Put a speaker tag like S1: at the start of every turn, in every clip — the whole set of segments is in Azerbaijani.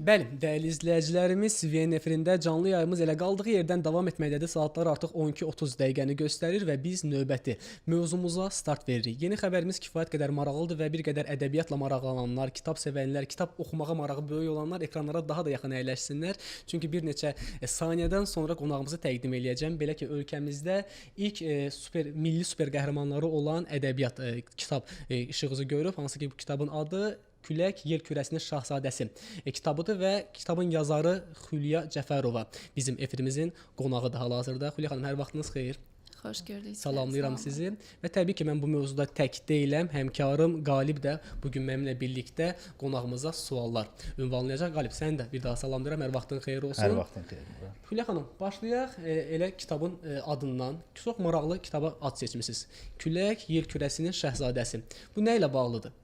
S1: Bəli, dəyərli izləyicilərimiz, VN efirində canlı yayımız elə qaldığı yerdən davam etməkdədir. Saatlar artıq 12:30 dəqiqəni göstərir və biz növbəti mövzumuza start veririk. Yeni xəbərimiz kifayət qədər maraqlıdır və bir qədər ədəbiyyatla maraqlananlar, kitab sevənlər, kitab oxumağa marağı böyük olanlar ekranlara daha da yaxın əyləşsinlər. Çünki bir neçə e, saniyədən sonra qonağımızı təqdim eləyəcəm. Belə ki, ölkəmizdə ilk e, super milli super qəhrəmanları olan ədəbiyyat e, kitab e, işığımızı görüb, hansı ki bu kitabın adı Külək Yer kürəsinin şahzadəsi e, kitabıdır və kitabın yazarı Xülya Cəfərova bizim efirimizin qonağıdır hal-hazırda. Xülya xanım, hər vaxtınız xeyir.
S2: Xoş gördük.
S1: Salamlayıram
S2: Salam.
S1: sizi. Və təbii ki, mən bu mövzuda tək deyiləm. Həmkarım Qalib də bu gün mənimlə birlikdə qonağımıza suallar ünvanlayacaq. Qalib, sən də bir daha salamlayıram. Hər vaxtın xeyir olsun.
S3: Hər vaxtın xeyir.
S1: Xülya xanım, başlayaq e, elə kitabın e, adından. Çox maraqlı kitaba ad seçmisiniz. Külək Yer kürəsinin şahzadəsi. Bu nə ilə bağlıdır?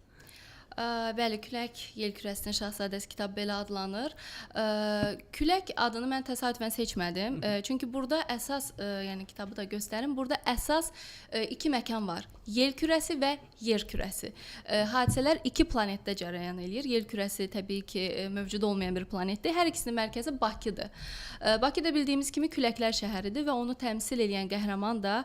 S2: Ə, Bəli, Külək Yel kürəsinin şahzadəsi kitab belə adlanır. Ə, Külək adını mən təsadüfən seçmədim. Ə, Çünki burada əsas, ə, yəni kitabı da göstərim. Burada əsas ə, iki məkan var. Yer kürəsi və yer kürəsi. Ə, Hadisələr iki planetdə cərəyan eləyir. Yer kürəsi təbii ki, mövcud olmayan bir planetdir. Hər ikisinin mərkəzi Bakıdır. Bakı da bildiyimiz kimi küləklər şəhəridir və onu təmsil edən qəhrəman da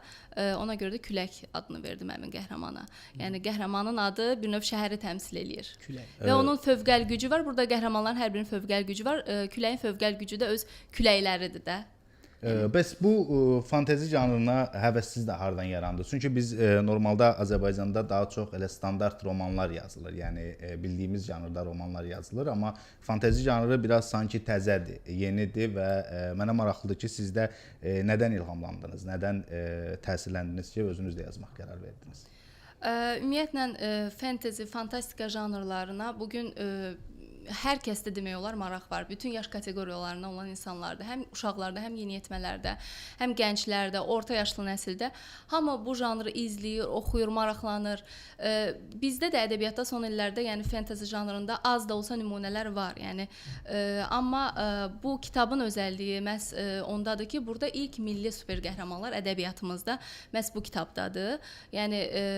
S2: ona görə də Külək adını verdim həmin qəhrəmana. Yəni qəhrəmanın adı bir növ şəhəri təmsil eləyir.
S1: Külək.
S2: Və onun fövqəl gücü var. Burada qəhrəmanların hər birinin fövqəl gücü var. Küləyin fövqəl gücü də öz küləkləridir də.
S3: Ə, Bəs bu ə, fantezi janrına həvəs siz də hardan yarandı? Çünki biz ə, normalda Azərbaycanda daha çox elə standart romanlar yazılır. Yəni ə, bildiyimiz janrda romanlar yazılır, amma fantezi janrı biraz sanki təzədir, yenidir və ə, mənə maraqlıdır ki, siz də ə, nədən ilhamlandınız, nədən ə, təsirləndiniz ki, özünüz də yazmaq qərar verdiniz?
S2: Ə, Ümumiyyətlə ə, fantezi, fantastika janrlarına bu gün hər kəsdə demək olar maraq var. Bütün yaş kateqoriyalarında olan insanlarda, həm uşaqlarda, həm yeniyetmələrdə, həm gənclərdə, orta yaşlı nəsildə hamı bu janrı izləyir, oxuyur, maraqlanır. Ə, Bizdə də ədəbiyyatda son illərdə, yəni fantezi janrında az da olsa nümunələr var. Yəni ə, amma ə, bu kitabın özəlliyi məhz ə, ondadır ki, burada ilk milli super qəhrəmanlar ədəbiyyatımızda məhz bu kitabdadır. Yəni ə,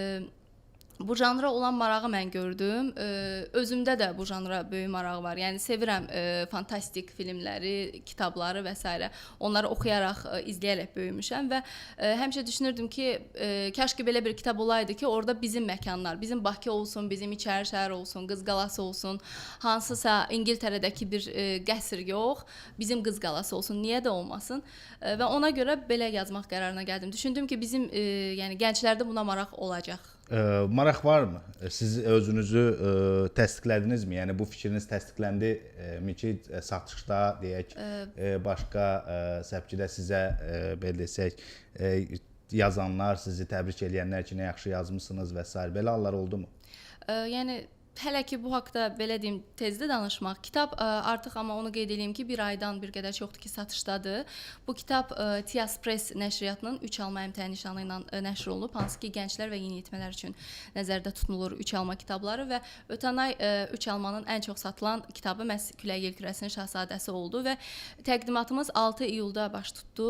S2: Bu janra olan marağı mən gördüm. Ə, özümdə də bu janra böyük maraq var. Yəni sevirəm ə, fantastik filmləri, kitabları və s. Onları oxuyaraq, ə, izləyərək böyümüşəm və ə, həmişə düşünürdüm ki, ə, kaş ki belə bir kitab olaydı ki, orada bizim məkanlar, bizim Bakı olsun, bizim İçəri şəhər olsun, Qız Qalası olsun, hansısa İngiltərədəki bir ə, qəsr yox, bizim Qız Qalası olsun. Niyə də olmasın? Ə, və ona görə belə yazmaq qərarına gəldim. Düşündüm ki, bizim ə, yəni gənclərdə buna maraq olacaq.
S3: Ə, maraq varmı? Siz özünüzü ə, təsdiqlədinizmi? Yəni bu fikriniz təsdiqləndimi ki, ə, satışda deyək, ə, başqa ə, səpkidə sizə ə, belə desək, ə, yazanlar, sizi təbrik edənlər ki, nə yaxşı yazmısınız və s. belə hallar oldumu?
S2: Ə, yəni hələ ki bu haqqda belə deyim, tezdə danışmaq. Kitab ə, artıq amma onu qeyd edeyim ki, 1 aydan bir qədər çoxdur ki, satışdadır. Bu kitab ə, Tias Press nəşriyyatının 3 alma əmtəyi nişanı ilə ə, nəşr olunub, hansı ki, gənclər və yeniyetmələr üçün nəzərdə tutulur 3 alma kitabları və ötən ay 3 almanın ən çox satılan kitabı məhz Külək Yel kürəsinin şahzadəsi oldu və təqdimatımız 6 iyulda baş tutdu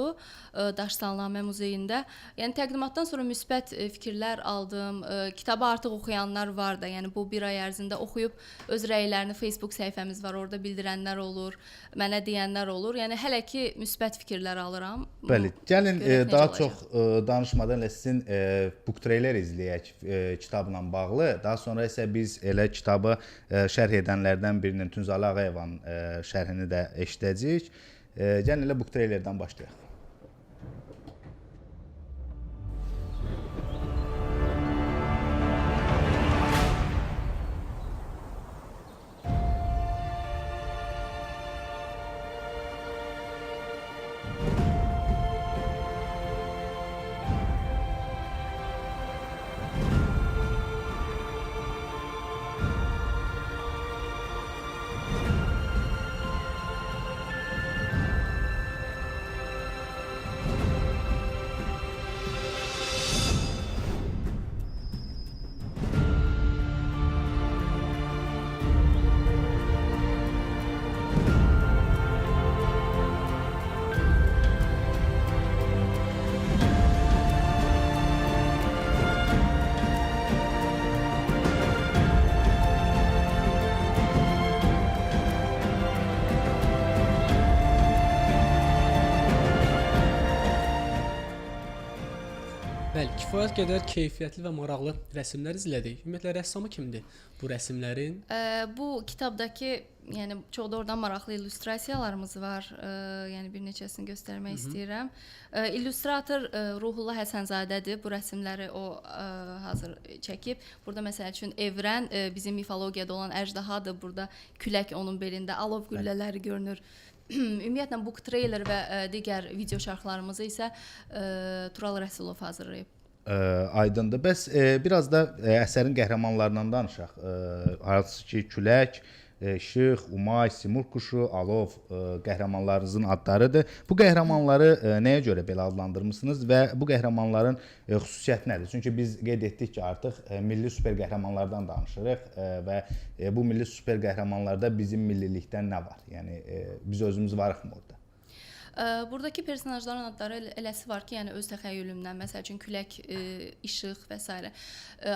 S2: ə, Daşsalnamə muzeyində. Yəni təqdimatdan sonra müsbət fikirlər aldım. Ə, Kitabı artıq oxuyanlar var da, yəni bu 1 ay ərzində oxuyub öz rəylərini Facebook səhifəmiz var, orada bildirənlər olur, mənə deyənlər olur. Yəni hələ ki müsbət fikirlər alıram.
S3: Bəli. Gəlin
S2: necə
S3: daha
S2: olacaq.
S3: çox ə, danışmadan elə sizin ə, book trailer izləyək ə, kitabla bağlı. Daha sonra isə biz elə kitabı ə, şərh edənlərdən birinin Tunzalı Ağayevanın ə, şərhini də eşidəcəyik. Ə, Gəlin elə book trailerdən başlayaq.
S1: Kifayət qədər keyfiyyətli və maraqlı rəsmlər izlədik. Ümumiyyətlə rəssamı kimdir bu rəsmlərin?
S2: Ə, bu kitabdakı, yəni çox doğrudan maraqlı illüstrasiyalarımız var. Ə, yəni bir neçəsini göstərmək istəyirəm. Ə, illüstrator ə, Ruhullah Həsənzadədir. Bu rəsmləri o ə, hazır çəkib. Burada məsəl üçün Evrən ə, bizim mifologiyada olan əjdahadır. Burada külək onun belində, alov güllələri görünür. Ümumiyyətlə bu treyler və ə, digər video şərhlərimizi isə ə, Tural Rəsulov hazırlayıb.
S3: Ə, aydındır. Bəs ə, biraz da ə, əsərin qəhrəmanlarından danışaq. Ə, hansı ki, külək, ə, işıq, Umay, Simur quşu, Alov ə, qəhrəmanlarınızın adlarıdır. Bu qəhrəmanları ə, nəyə görə belə adlandırmısınız və bu qəhrəmanların ə, xüsusiyyəti nədir? Çünki biz qeyd etdik ki, artıq ə, milli super qəhrəmanlardan danışırıq ə, və ə, bu milli super qəhrəmanlarda bizim millilikdən nə var? Yəni ə, biz özümüz varıqmı orada?
S2: Buradakı personajların adları elə- eləsi var ki, yəni öz təxəyyülümdən, məsəl üçün külək, ə, işıq və s.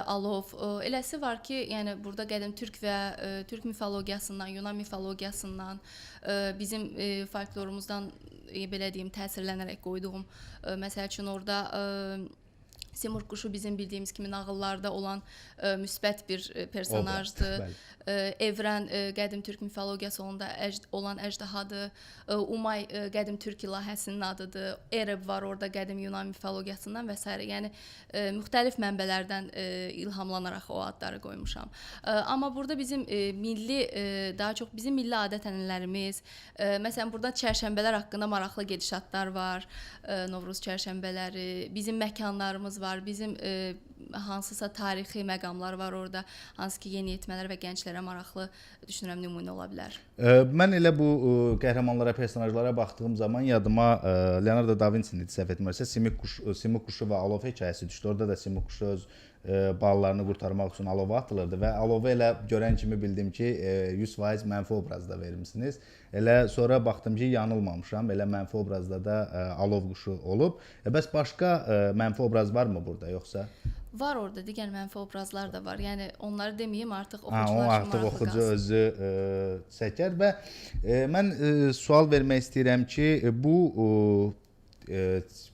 S2: alov, ə, eləsi var ki, yəni burada qədim türk və ə, türk mifologiyasından, Yunan mifologiyasından, ə, bizim ə, folklorumuzdan ə, belə deyim, təsirlənərək qoyduğum, ə, məsəl üçün orada ə, Simur quşu bizim bildiyimiz kimi nağıllarda olan ə, müsbət bir ə, personajdır.
S3: Bəli.
S2: Ə, Evrən ə, qədim türk mifologiyası onda əcd, olan əjdahadır. Ə, Umay ə, qədim türk ilahəsinin adıdır. Ereb var orada qədim Yunan mifologiyasından və s. Yəni ə, müxtəlif mənbələrdən ə, ilhamlanaraq o adları qoymuşam. Ə, amma burada bizim ə, milli ə, daha çox bizim milli adət-ənənələrimiz, məsələn burada çərşənbələr haqqında maraqlı gedişatlar var. Ə, Novruz çərşənbələri, bizim məkanlarımız var, bizim ə, hansısa tarixi məqamlar var orada, hansı ki yeniyetmələr və gənclərə maraqlı düşünürəm nümunə ola bilər.
S3: Ə, Mən elə bu ə, qəhrəmanlara, personajlara baxdığım zaman yadıma ə, Leonardo da Vinci-nin səhv etmirəmsə, Simik quş, Simik quşu və alov hekayəsi düşdü. Orada da Simik quşu öz ə, balalarını qurtarmaq üçün alova atılırdı və alovu elə görən kimi bildim ki, ə, 100% mənfi obrazda vermisiniz. Elə sonra baxdım ki, yanılmamışam. Elə mənfi obrazda da ə, alov quşu olub. E, bəs başqa mənfi obraz varmı burada yoxsa?
S2: Var orada digər mənfi obrazlar da var. Yəni onları deməyim, artıq
S3: Ha,
S2: oxucular
S3: o
S2: üçün
S3: artıq oxucu
S2: qalsın.
S3: özü ə, çəkər və ə, mən ə, sual vermək istəyirəm ki, bu ə,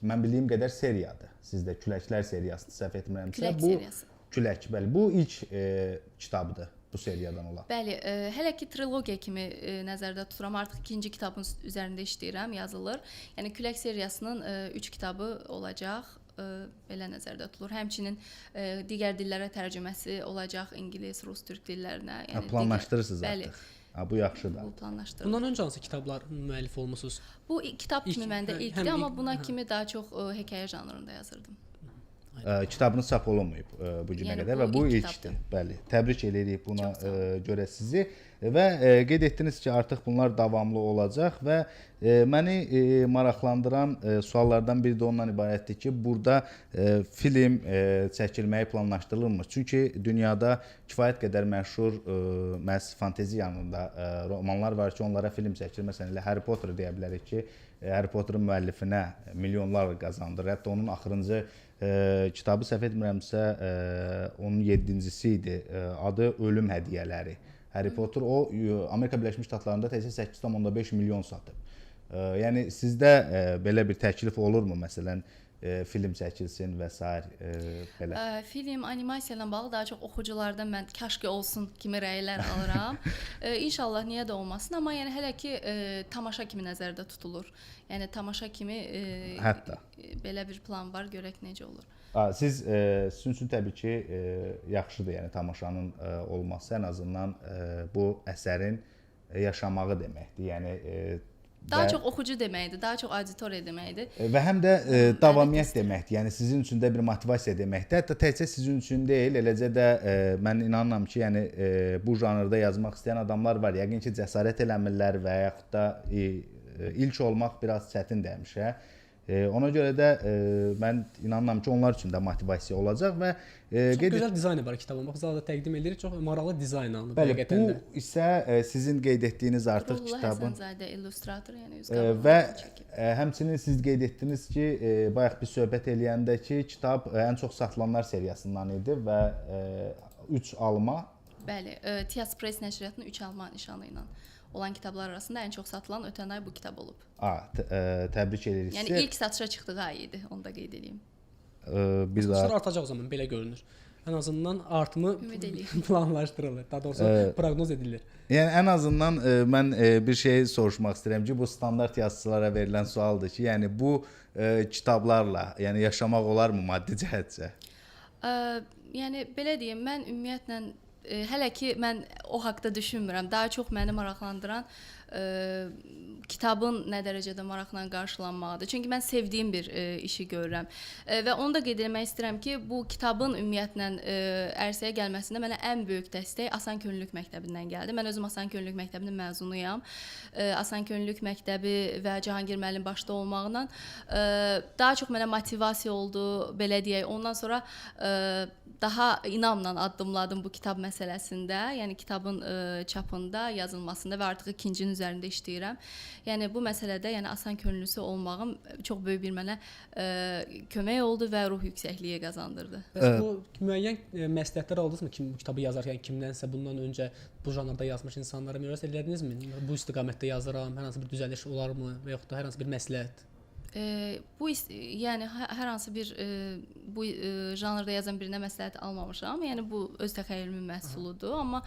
S3: mən bildiyim qədər seriyadır. Sizdə Küləklər seriyası səhv etmirəmsə,
S2: Külək
S3: bu
S2: seriyası.
S3: Külək, bəli. Bu ilk ə, kitabıdır bu seriyadan olan.
S2: Bəli, ə, hələ ki trilogiya kimi ə, nəzərdə tuturam. Artıq ikinci kitabın üzərində işləyirəm, yazılır. Yəni Külək seriyasının 3 kitabı olacaq. ə, belə nəzərdə tutulur. Həmçinin ə, digər dillərə tərcüməsi olacaq, ingilis, rus, türk dillərinə. Yəni
S3: planlaşdırırsınız
S2: digər- Bəli,
S3: artıq. Ha, bu yaxşıdır.
S2: bu planlaşdırılır.
S1: Bundan öncə hansı kitablar müəllif olmusunuz?
S2: Bu kitab kimi məndə ilkdir, amma buna
S1: hə.
S2: kimi daha çox ə, hekayə janrında yazırdım.
S3: Ə, kitabınız çap olunmayıb ə, bu günə
S2: Yəni
S3: qədər
S2: bu
S3: və bu
S2: ilk
S3: ilkdir. Bəli. Təbrik eləyirik buna ə, görə sizi və ə, qeyd etdiniz ki, artıq bunlar davamlı olacaq və ə, məni ə, maraqlandıran ə, suallardan biri də ondan ibarətdir ki, burada ə, film ə, çəkilməyi planlaşdırılmır. Çünki dünyada kifayət qədər məşhur ə, məhz fantezi yanında ə, romanlar var ki, onlara film çəkilir. Məsələn, elə Harry Potter deyə bilərik ki, Harry Potterin müəllifinə milyonlar qazandırır. Hətta onun axırıncı ə, kitabı səhv etmirəmsə, ə, onun 7-incisi idi. Ə, adı Ölüm hədiyyələri. Harry Potter o ə, Amerika Birləşmiş Ştatlarında təkcə 8.5 milyon satıb. Ə, yəni sizdə ə, belə bir təklif olurmu məsələn ə, film çəkilsin və s. ə, belə?
S2: Ə, film, animasiya ilə bağlı daha çox oxuculardan mən kaşki olsun kimi rəylər alıram. ə, inşallah niyə də olmasın, amma yəni hələ ki ə, tamaşa kimi nəzərdə tutulur. Yəni tamaşa kimi ə,
S3: Hətta.
S2: ə, belə bir plan var, görək necə olur.
S3: Ha, siz e, sizin üçün təbii ki, e, yaxşıdır, yəni tamaşanın e, olması ən azından e, bu əsərin e, yaşamağı deməkdir. Yəni e,
S2: Daha
S3: və-
S2: çox oxucu deməkdir, daha çox auditoriya deməkdir.
S3: E, Və həm də e, davamiyyət deməkdir. Yəni sizin üçün də bir motivasiya deməkdir. Hətta təkcə sizin üçün deyil, eləcə də e, mən inanıram ki, yəni e, bu janrda yazmaq istəyən adamlar var. Yəqin ki, cəsarət eləmirlər və yaxud da e, e, ilk olmaq biraz çətindir həmişə. E, ona görə də e, mən inanıram ki, onlar üçün də motivasiya olacaq və e,
S1: Çox
S3: qeyd
S1: gözəl dizaynı var kitabın. Bax, zada təqdim edirik. Çox maraqlı dizayn alınıb
S3: Bəli,
S1: həqiqətən
S3: bu
S1: də.
S3: isə e, sizin qeyd etdiyiniz artıq
S2: Ruhullah
S3: kitabın
S2: Həsənzadə illustrator, yəni üz
S3: E, və
S2: çəkib.
S3: e, həmçinin siz qeyd etdiniz ki, e, bayaq bir söhbət eləyəndə ki, kitab e, ən çox satılanlar seriyasından idi və 3 alma
S2: Bəli, ə, Tias Press nəşriyyatının 3 alma nişanı ilə olan kitablar arasında ən çox satılan ötən ay bu kitab olub.
S3: a, t- e, təbrik edirik
S2: Yəni ilk satışa çıxdığı ay idi, onu da qeyd edeyim.
S3: e, bir daha
S1: artacaq o zaman belə görünür. Ən azından artımı planlaşdırılır. Daha doğrusu
S3: Ee,
S1: proqnoz edilir.
S3: Yəni ən azından e, mən e, bir şey soruşmaq istəyirəm ki, bu standart yazıçılara verilən sualdır ki, yəni bu e, kitablarla, yəni yaşamaq olarmı maddi cəhətcə?
S2: Ə, yəni belə deyim, mən ümumiyyətlə ə, hələ ki mən o haqqda düşünmürəm. Daha çox məni maraqlandıran kitabın nə dərəcədə maraqla qarşılanmağıdır. Çünki mən sevdiyim bir ə, işi görürəm. Ə, və onu da qeyd etmək istəyirəm ki, bu kitabın ümumiyyətlə ə, ərsəyə gəlməsində mənə ən böyük dəstək Asan Könüllülük məktəbindən gəldi. Mən özüm Asan Könüllülük məktəbinin məzunuyam. Ə, Asan Könüllülük məktəbi və Cahangir müəllim başda olmaqla ə, daha çox mənə motivasiya oldu, belə deyək. Ondan sonra ə, daha inamla addımladım bu kitab məsələsində, yəni kitabın ə, çapında, yazılmasında və artıq ikincinin üzərində işləyirəm. Yəni bu məsələdə, yəni asan könüllüsü olmağım çox böyük bir mənə ə, kömək oldu və ruh yüksəkliyi qazandırdı.
S1: Bəs bu müəyyən e, məsləhətlər aldınızmı kim bu kitabı yazarkən kimdənsə bundan öncə bu janrda yazmış insanlara müraciət elədinizmi? Bu istiqamətdə yazıram, hər hansı bir düzəliş olarmı və yaxud da hər hansı bir məsləhət?
S2: E, bu yəni hə- hər hansı bir e, bu e, janrda yazan birinə məsləhət almamışam. Yəni bu öz təxəyyülümün məhsuludur, amma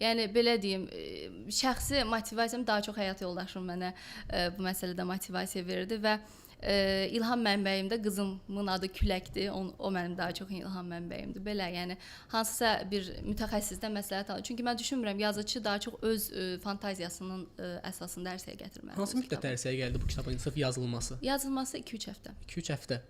S2: yəni belə deyim, e, şəxsi motivasiyam daha çox həyat yoldaşım mənə e, bu məsələdə motivasiya verdi və e, ilham mənbəyim də qızımın adı Küləkdir. O, o mənim daha çox ilham mənbəyimdir. Belə, yəni hansısa bir mütəxəssisdən məsləhət alır. Çünki mən düşünmürəm yazıçı daha çox öz e, fantaziyasının e, əsasında ərsəyə gətirməlidir.
S1: Hansı
S2: bu
S1: müddət
S2: kitabı.
S1: ərsəyə gəldi bu kitabın sırf yazılması?
S2: Yazılması 2-3 həftə.
S1: 2-3 həftə.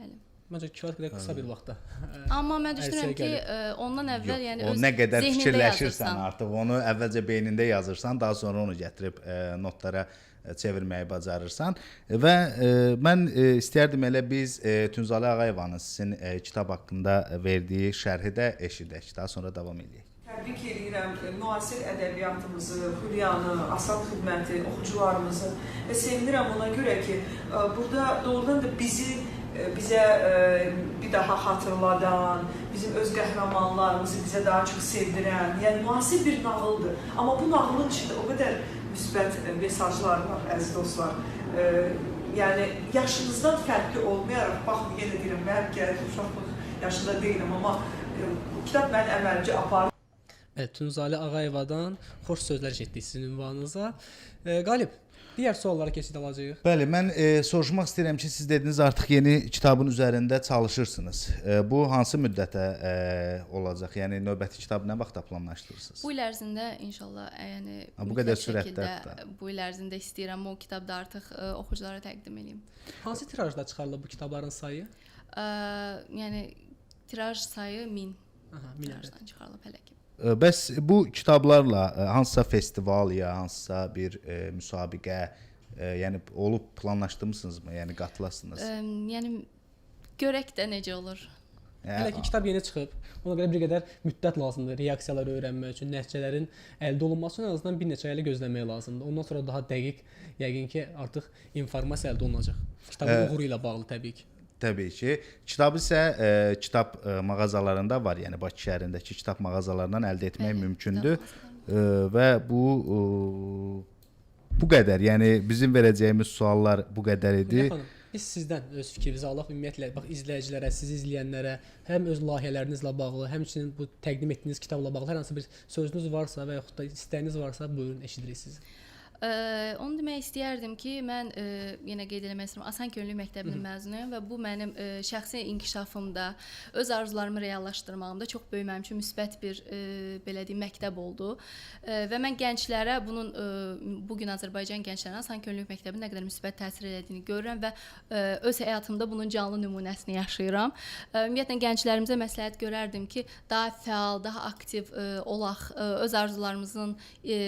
S2: Bəli.
S1: Məncə kifayət qədər qısa bir vaxtda.
S2: Amma mən düşünürəm ki,
S1: gəlib.
S2: ə, ondan əvvəl
S3: Yox,
S2: yəni
S3: o
S2: öz
S3: nə qədər fikirləşirsən
S2: yazırsan.
S3: artıq, onu əvvəlcə beynində yazırsan, daha sonra onu gətirib e, notlara e, çevirməyi bacarırsan və e, mən e, istərdim elə biz e, Tünzalə Ağayevanın sizin e, kitab haqqında verdiyi şərhi də eşidək, daha sonra davam edək.
S4: Təbrik edirəm e, müasir ədəbiyyatımızı, Hülyanı, Asad xidməti, oxucularımızı və sevinirəm ona görə ki, e, burada doğrudan da bizi e, bizə bir daha xatırladan, bizim öz qəhrəmanlarımızı bizə daha çox sevdirən, yəni müasir bir nağıldır. Amma bu nağılın içində o qədər müsbət mesajlar var, əziz dostlar. E, Yəni yaşınızdan fərqli olmayaraq, baxın yenə deyirəm, mən gəl uşaqlıq yaşında deyiləm, amma e, bu kitab məni əməlicə aparır.
S1: Bəli, Tunzalə Ağayevadan xoş sözlər eşitdik sizin ünvanınıza. E, Qalib, digər suallara keçid alacağıq.
S3: Bəli, mən e, soruşmaq istəyirəm ki, siz dediniz artıq yeni kitabın üzərində çalışırsınız. E, bu hansı müddətə e, olacaq? Yəni növbəti kitab nə vaxtda planlaşdırırsınız?
S2: Bu il ərzində inşallah ə, yəni
S3: Ha, bu qədər sürətdə
S2: bu il ərzində istəyirəm o kitabda artıq ə, oxuculara təqdim edeyim.
S1: Hansı tirajda çıxarılıb bu kitabların sayı?
S2: Ə, yəni tiraj sayı 1000
S1: Aha, 1000 ədəd.
S2: tirajdan çıxarılıb hələ ki.
S3: Bəs bu kitablarla hansısa festival ya hansısa bir e, müsabiqə, e, yəni olub planlaşdırmısınızmı? Yəni qatılasınız?
S2: Ə, yəni görək də necə olur.
S1: Hələ ki kitab yeni çıxıb. Ona görə bir qədər müddət lazımdır reaksiyaları öyrənmək üçün, nəticələrin əldə olunması üçün ən azından bir neçə aylı gözləmək lazımdır. Ondan sonra daha dəqiq yəqin ki artıq informasiya əldə olunacaq. Kitabın uğuru ilə bağlı təbii ki.
S3: Təbii ki. Kitab isə e, kitab e, mağazalarında var, yəni Bakı şəhərindəki kitab mağazalarından əldə etmək
S2: Bəli,
S3: mümkündür. E, və bu e, bu qədər. Yəni bizim verəcəyimiz suallar bu qədər idi.
S1: Xanım, biz sizdən öz fikrinizi alaq ümumiyyətlə bax izləyicilərə, sizi izləyənlərə həm öz layihələrinizlə bağlı, həmçinin bu təqdim etdiyiniz kitabla bağlı hər hansı bir sözünüz varsa və yaxud da istəyiniz varsa buyurun eşidirik sizi.
S2: Ə, onu demək istəyərdim ki, mən ə, yenə qeyd eləmək istəyirəm, Asan Könüllü məktəbinin məzunuyam və bu mənim ə, şəxsi inkişafımda, öz arzularımı reallaşdırmağımda çox böyük mənim üçün müsbət bir ə, belə deyim məktəb oldu. Ə, və mən gənclərə bunun ə, bu gün Azərbaycan gənclərinə Asan Könüllü məktəbinin nə qədər müsbət təsir etdiyini görürəm və ə, öz həyatımda bunun canlı nümunəsini yaşayıram. Ə, Ümumiyyətlə gənclərimizə məsləhət görərdim ki, daha fəal, daha aktiv ə, olaq, ə, öz arzularımızın, ə,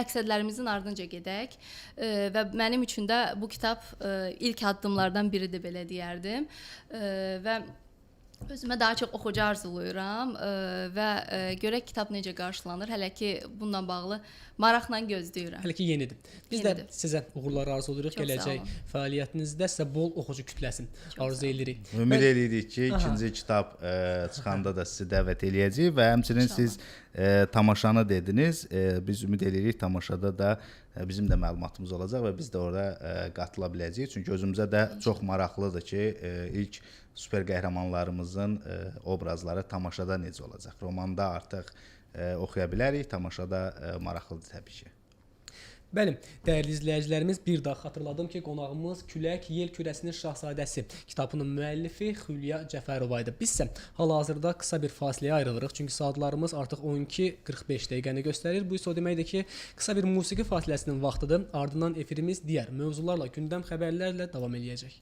S2: məqsədlərimizin ardınca gedək. Ə, və mənim üçün də bu kitab ə, ilk addımlardan biridir belə deyərdim. Ə, və Özümə daha çox oxucu arzulayıram ə, və ə, görək kitab necə qarşılanır. Hələ ki bununla bağlı maraqla gözləyirəm.
S1: Hələ ki yenidir. Biz
S2: Yenidir.
S1: də sizə uğurlar arzulayırıq.
S2: Çox
S1: Gələcək fəaliyyətinizdə sizə bol oxucu kütləsin
S2: Çox
S1: arzu edirik.
S3: Ümid
S1: Və-
S3: edirik ki,
S1: Aha.
S3: ikinci kitab e, çıxanda da sizi dəvət eləyəcəyik və həmçinin
S2: İnşallah.
S3: siz e, tamaşanı dediniz. E, biz ümid edirik tamaşada da e, bizim də məlumatımız olacaq və biz də orada e, qatıla biləcəyik. Çünki özümüzə də çox maraqlıdır ki, e, ilk super qəhrəmanlarımızın e, obrazları tamaşada necə olacaq. Romanda artıq e, oxuya bilərik, tamaşada e, maraqlıdır təbii ki.
S1: Bəli, dəyərli izləyicilərimiz, bir daha xatırladım ki, qonağımız Külək Yel kürəsinin şahzadəsi kitabının müəllifi Xülya Cəfərova idi. Biz isə hal-hazırda qısa bir fasiləyə ayrılırıq, çünki saatlarımız artıq 12:45 dəqiqəni göstərir. Bu isə o deməkdir ki, qısa bir musiqi fasiləsinin vaxtıdır. Ardından efirimiz digər mövzularla, gündəm xəbərlərlə davam eləyəcək.